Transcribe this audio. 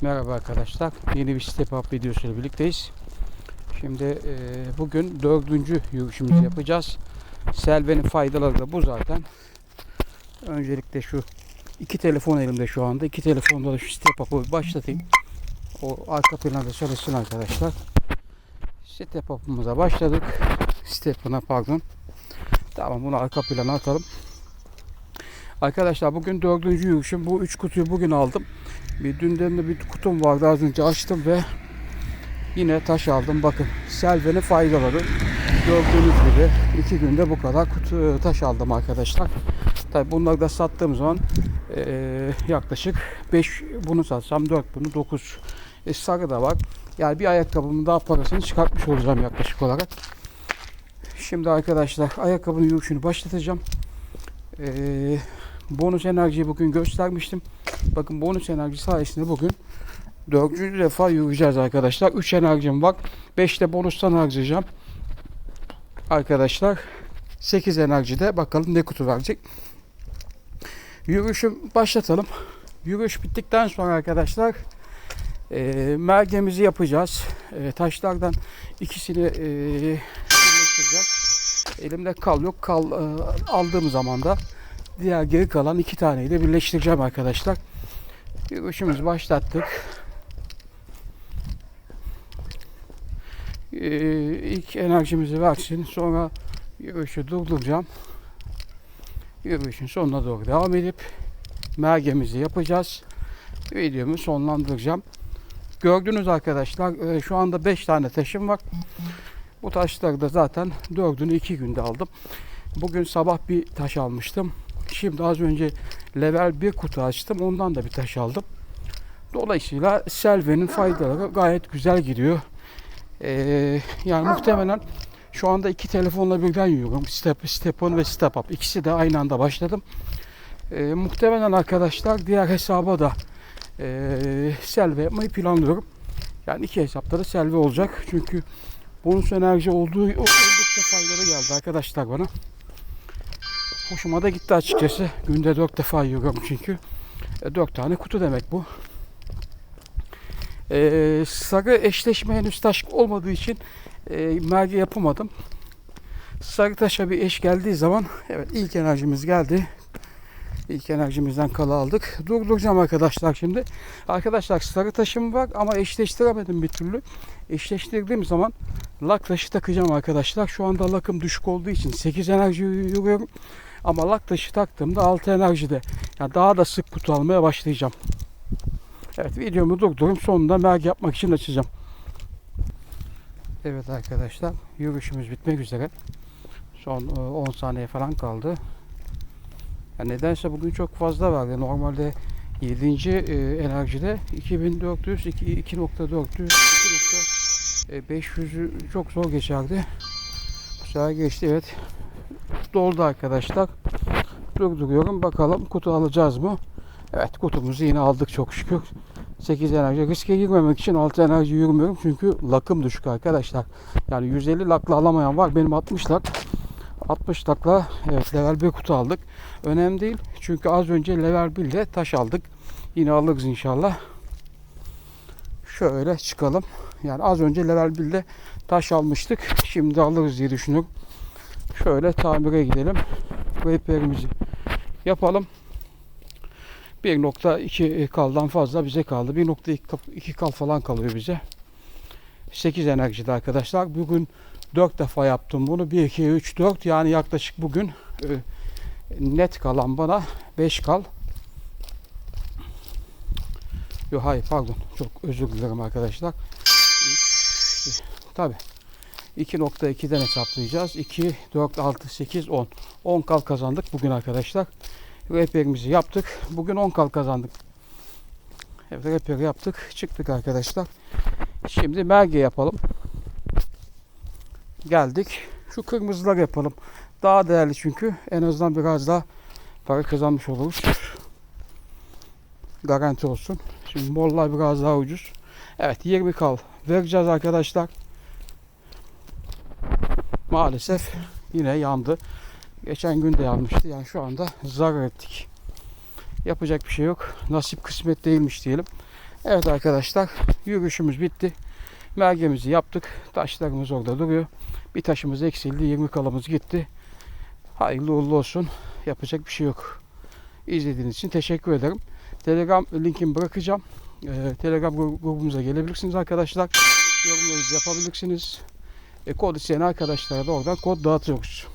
Merhaba arkadaşlar. Yeni bir step up videosuyla birlikteyiz. Şimdi e, bugün dördüncü yürüyüşümüzü yapacağız. Selvenin faydaları da bu zaten. Öncelikle şu iki telefon elimde şu anda. İki telefonda da şu step up'ı başlatayım. O arka planda çalışsın arkadaşlar. Step up'ımıza başladık. Step'ına pardon. Tamam bunu arka plana atalım. Arkadaşlar bugün dördüncü yürüyüşüm. Bu üç kutuyu bugün aldım. Bir dünden de bir kutum vardı az önce açtım ve yine taş aldım. Bakın selvenin faydaları. Gördüğünüz gibi iki günde bu kadar kutu taş aldım arkadaşlar. Tabi bunları da sattığım zaman eee, yaklaşık 5 bunu satsam 4 bunu 9 e, sarı da var. Yani bir ayakkabının daha parasını çıkartmış olacağım yaklaşık olarak. Şimdi arkadaşlar ayakkabının yürüyüşünü başlatacağım. Eee bonus enerjiyi bugün göstermiştim. Bakın bonus enerji sayesinde bugün dördüncü defa yürüyeceğiz arkadaşlar. 3 enerjim var. 5 de bonustan harcayacağım. Arkadaşlar 8 enerjide bakalım ne kutu verecek. Yürüyüşü başlatalım. Yürüyüş bittikten sonra arkadaşlar e, mergemizi yapacağız. E, taşlardan ikisini e, birleştireceğiz. Elimde kal yok. Kal e, aldığım zaman da diğer geri kalan iki taneyi de birleştireceğim arkadaşlar. Yürüyüşümüzü başlattık. Ee, ilk enerjimizi versin. Sonra yürüyüşü durduracağım. Yürüyüşün sonuna doğru devam edip mergemizi yapacağız. Videomu sonlandıracağım. Gördünüz arkadaşlar e, şu anda 5 tane taşım var. Bu taşları da zaten 4'ünü 2 günde aldım. Bugün sabah bir taş almıştım. Şimdi az önce level 1 kutu açtım. Ondan da bir taş aldım. Dolayısıyla Selve'nin faydaları gayet güzel gidiyor. Ee, yani muhtemelen şu anda iki telefonla birden yürüyorum. Step, Step On ve Step Up. İkisi de aynı anda başladım. Ee, muhtemelen arkadaşlar diğer hesaba da ee, Selve yapmayı planlıyorum. Yani iki hesapta da Selve olacak. Çünkü bonus enerji olduğu oldukça faydalı geldi arkadaşlar bana. Hoşuma da gitti açıkçası. Günde 4 defa yiyorum çünkü. 4 tane kutu demek bu. Ee, sarı eşleşme henüz taş olmadığı için e, merge yapamadım. Sarı taşa bir eş geldiği zaman evet ilk enerjimiz geldi. İlk enerjimizden kala aldık. Durduracağım arkadaşlar şimdi. Arkadaşlar sarı taşım var ama eşleştiremedim bir türlü. Eşleştirdiğim zaman lak taşı takacağım arkadaşlar. Şu anda lakım düşük olduğu için 8 enerji yürüyorum. Ama lak taşı taktığımda 6 enerjide. Yani daha da sık kutu almaya başlayacağım. Evet videomu durdurup sonunda merg yapmak için açacağım. Evet arkadaşlar yürüyüşümüz bitmek üzere. Son e, 10 saniye falan kaldı. Yani nedense bugün çok fazla verdi. Normalde 7. e, enerjide 2400, 2 2.400, 2.500'ü çok zor geçerdi. Bu sefer geçti evet. Doldu arkadaşlar. Durduruyorum. Bakalım kutu alacağız mı? Evet kutumuzu yine aldık çok şükür. 8 enerji. Riske girmemek için 6 enerji yürümüyorum. Çünkü lakım düşük arkadaşlar. Yani 150 lakla alamayan var. Benim 60 lak. 60 lakla evet level 1 kutu aldık. Önemli değil. Çünkü az önce level 1 ile taş aldık. Yine alırız inşallah. Şöyle çıkalım. Yani az önce level 1 ile taş almıştık. Şimdi alırız diye düşünüyorum. Şöyle tamire gidelim. Repairimizi yapalım. 1.2 kaldan fazla bize kaldı. 1.2 kal falan kalıyor bize. 8 enerjide arkadaşlar. Bugün 4 defa yaptım bunu. 1, 2, 3, 4 yani yaklaşık bugün e, net kalan bana 5 kal. Yok hayır pardon. Çok özür dilerim arkadaşlar. Tabi. 2.2'den hesaplayacağız. 2, 4, 6, 8, 10. 10 kal kazandık bugün arkadaşlar. Repairimizi yaptık. Bugün 10 kal kazandık. Evet repair yaptık. Çıktık arkadaşlar. Şimdi merge yapalım. Geldik. Şu kırmızılar yapalım. Daha değerli çünkü. En azından biraz daha para kazanmış oluruz. Garanti olsun. Şimdi morlar biraz daha ucuz. Evet 20 kal vereceğiz arkadaşlar. Maalesef yine yandı. Geçen gün de yanmıştı. Yani şu anda zarar ettik. Yapacak bir şey yok. Nasip kısmet değilmiş diyelim. Evet arkadaşlar yürüyüşümüz bitti. Mergemizi yaptık. Taşlarımız orada duruyor. Bir taşımız eksildi. 20 kalamız gitti. Hayırlı uğurlu olsun. Yapacak bir şey yok. İzlediğiniz için teşekkür ederim. Telegram linkini bırakacağım. Ee, Telegram gru- grubumuza gelebilirsiniz arkadaşlar. Yorumlarınızı yapabilirsiniz. E, kod isteyen arkadaşlara da oradan kod dağıtıyoruz.